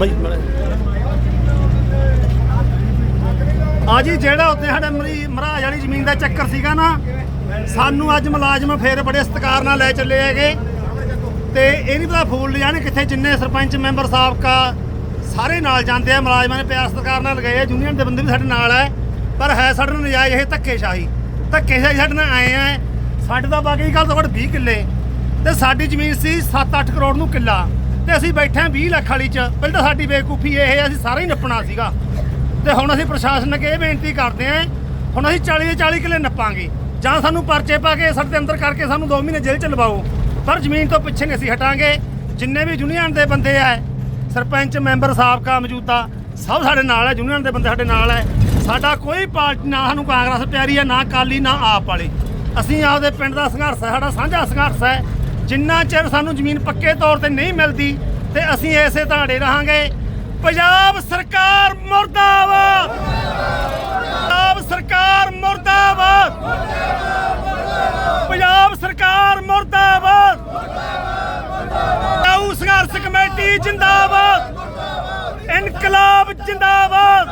ਬਈ ਆ ਜੀ, ਜਿਹੜਾ ਉੱਤੇ ਸਾਡੇ ਮਰੀ ਮਹਾਰਾਜ ਵਾਲੀ ਜ਼ਮੀਨ ਦਾ ਚੱਕਰ ਸੀਗਾ ਨਾ, ਸਾਨੂੰ ਅੱਜ ਮੁਲਾਜ਼ਮ ਫੇਰ ਬੜੇ ਸਤਿਕਾਰ ਨਾਲ ਲੈ ਚੱਲੇ ਹੈਗੇ। ਤੇ ਇਹ ਨਹੀਂ ਪਤਾ ਫੂਲ ਲਿਜਾਣੇ ਕਿੱਥੇ ਜਿੰਨੇ ਸਰਪੰਚ ਮੈਂਬਰ ਸਾਬਕਾ ਸਾਰੇ ਨਾਲ ਜਾਂਦੇ ਆ, ਮੁਲਾਜ਼ਮਾਂ ਨੇ ਪਿਆਰ ਸਤਿਕਾਰ ਨਾਲ ਲਗਾਏ ਆ, ਯੂਨੀਅਨ ਦੇ ਬੰਦੇ ਵੀ ਸਾਡੇ ਨਾਲ ਹੈ ਪਰ ਹੈ ਸਾਡੇ ਨਾਲ ਨਜਾਇਜ਼ ਇਹ ਧੱਕੇਸ਼ਾਹੀ। ਧੱਕੇਸ਼ਾਹੀ ਸਾਡੇ ਨਾਲ ਆਏ ਆ। ਸਾਡੇ ਦਾ ਬਾਕੀ ਗੱਲ ਤੋਂ ਘੱਟ 20 ਕਿੱਲੇ। ਤੇ ਸਾਡੀ ਜ਼ਮੀਨ ਸੀ 7-8 ਕਰੋੜ ਨੂੰ ਕਿੱਲਾ। ਤੇ ਅਸੀਂ ਬੈਠੇ ਹਾਂ 20 ਲੱਖ ਵਾਲੀ ਚ। ਪਹਿਲਾਂ ਤਾਂ ਸਾਡੀ ਬੇਵਕੂਫੀ ਇਹ ਹੈ, ਅਸੀਂ ਸਾਰਾ ਹੀ ਨੱਪਣਾ ਸੀਗਾ। ਤੇ ਹੁਣ ਅਸੀਂ ਪ੍ਰਸ਼ਾਸਨ ਅੱਗੇ ਇਹ ਬੇਨਤੀ ਕਰਦੇ ਹਾਂ, ਹੁਣ ਅਸੀਂ 40 ਦੇ 40 ਕਿੱਲੇ ਨੱਪਾਂਗੇ। ਜਾਂ ਸਾਨੂੰ ਪਰਚੇ ਪਾ ਕੇ ਸਾਡੇ ਦੇ ਅੰਦਰ ਕਰਕੇ ਸਾਨੂੰ 2 ਮਹੀਨੇ ਜੇਲ੍ਹ ਚ ਲਵਾਓ। ਪਰ ਜ਼ਮੀਨ ਤੋਂ ਪਿੱਛੇ ਨਹੀਂ ਅਸੀਂ ਹਟਾਂਗੇ। ਜਿੰਨੇ ਵੀ ਯੂਨੀਅਨ ਦੇ ਬੰਦੇ ਆ, ਸਰਪੰਚ, ਮੈਂਬਰ ਸਾਬਕਾ ਮੌਜੂਦਾ ਸਭ ਸਾਡੇ ਨਾਲ ਹੈ ਯੂਨੀਅਨ ਦੇ ਬੰਦੇ ਸਾਡੇ ਨਾਲ ਹੈ। ਸਾਡਾ ਕੋਈ ਪਾਰਟੀ ਨਾ ਸਾਨੂੰ ਕਾਂਗਰਸ ਪਿਆਰੀ ਹੈ, ਨਾ ਕਾਲੀ ਨਾ ਆਪ ਵਾਲੀ। ਅਸੀਂ ਆਪਦੇ ਪਿੰਡ ਦਾ ਸੰਘਰਸ਼ ਹੈ, ਸਾਡਾ ਸਾਂਝਾ ਸੰਘਰਸ਼ ਹੈ। ਜਿੰਨਾ ਚਿਰ ਸਾਨੂੰ ਜ਼ਮੀਨ ਪੱਕੇ ਤੌਰ ਤੇ ਨਹੀਂ ਮਿਲਦੀ ਤੇ ਅਸੀਂ ਐਸੇ ਧਾੜੇ ਰਹਾਂਗੇ। ਪੰਜਾਬ ਸਰਕਾਰ ਮੁਰਦਾਬਾਦ! ਪੰਜਾਬ ਸਰਕਾਰ ਮੁਰਦਾਬਾਦ! ਪੰਜਾਬ ਸਰਕਾਰ ਮੁਰਦਾਬਾਦ! ਆਉ ਸੰਘਰਸ਼ ਕਮੇਟੀ ਜਿੰਦਾਬਾਦ! ਇਨਕਲਾਬ ਜਿੰਦਾਬਾਦ!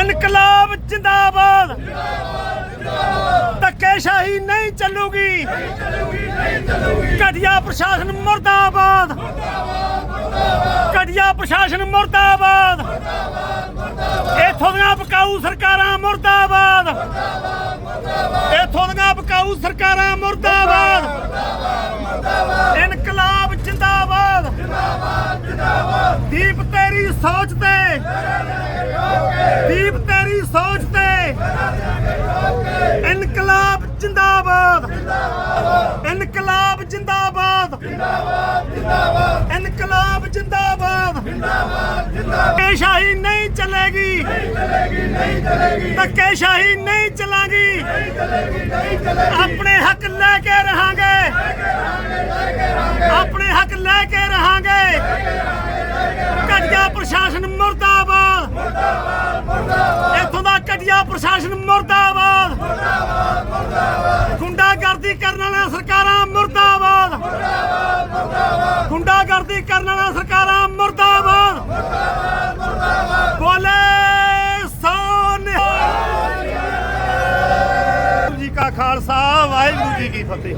ਇਨਕਲਾਬ ਜਿੰਦਾਬਾਦ! ਧੱਕੇਸ਼ਾਹੀ ਨਹੀਂ ਚੱਲੂਗੀ। ਘਟੀਆ ਪ੍ਰਸ਼ਾਸਨ ਮੁਰਦਾਬਾਦ। ਘਟੀਆ ਪ੍ਰਸ਼ਾਸਨ ਮੁਰਦਾਬਾਦ। ਇੱਥੋਂ ਦੀਆਂ ਬਕਾਊ ਸਰਕਾਰਾਂ ਮੁਰਦਾਬਾਦ। ਇੱਥੋਂ ਦੀਆਂ ਬਕਾਊ ਸਰਕਾਰਾਂ ਮੁਰਦਾਬਾਦ। ਇਨਕਲਾਬ ਜਿੰਦਾਬਾਦ। ਦੀਪ ਤੇਰੀ ਸੋਚ ਤੇ। ਦੀਪ ਤੇਰੀ ਸੋਚ ਤੇ। ਇਨਕਲਾਬ ਜਿੰਦਾਬਾਦ। ਇਨਕਲਾਬ ਜਿੰਦਾਬਾਦ। ਇਨਕਲਾਬ ਜਿੰਦਾਬਾਦ। ਧੱਕੇਸ਼ਾਹੀ ਨਹੀਂ ਚੱਲੇਗੀ। ਧੱਕੇਸ਼ਾਹੀ ਨਹੀਂ ਚੱਲਾਂਗੀ। ਆਪਣੇ ਹੱਕ ਲੈ ਕੇ ਰਹਾਂਗੇ। ਆਪਣੇ ਹੱਕ ਲੈ ਕੇ ਰਹਾਂਗੇ। ਘਟੀਆ ਪ੍ਰਸ਼ਾਸਨ ਮੁਰਦਾਬਾਦ। ਇੱਥੋਂ ਦਾ ਘਟੀਆ ਪ੍ਰਸ਼ਾਸਨ ਮੁਰਦਾਬਾਦ। ਗੁੰਡਾਗਰਦੀ ਕਰਨ ਵਾਲੀਆਂ ਸਰਕਾਰਾਂ ਮੁਰਦਾਬਾਦ। ਗੁੰਡਾਗਰਦੀ ਕਰਨ ਵਾਲੀਆਂ ਸਰਕਾਰਾਂ ਮੁਰਦਾਬਾਦ। ਬੋਲੇ ਸੋਨੇ। ਜੀ ਕਾ ਖਾਲਸਾ, ਵਾਹਿਗੁਰੂ ਜੀ ਕੀ ਫਤਿਹ।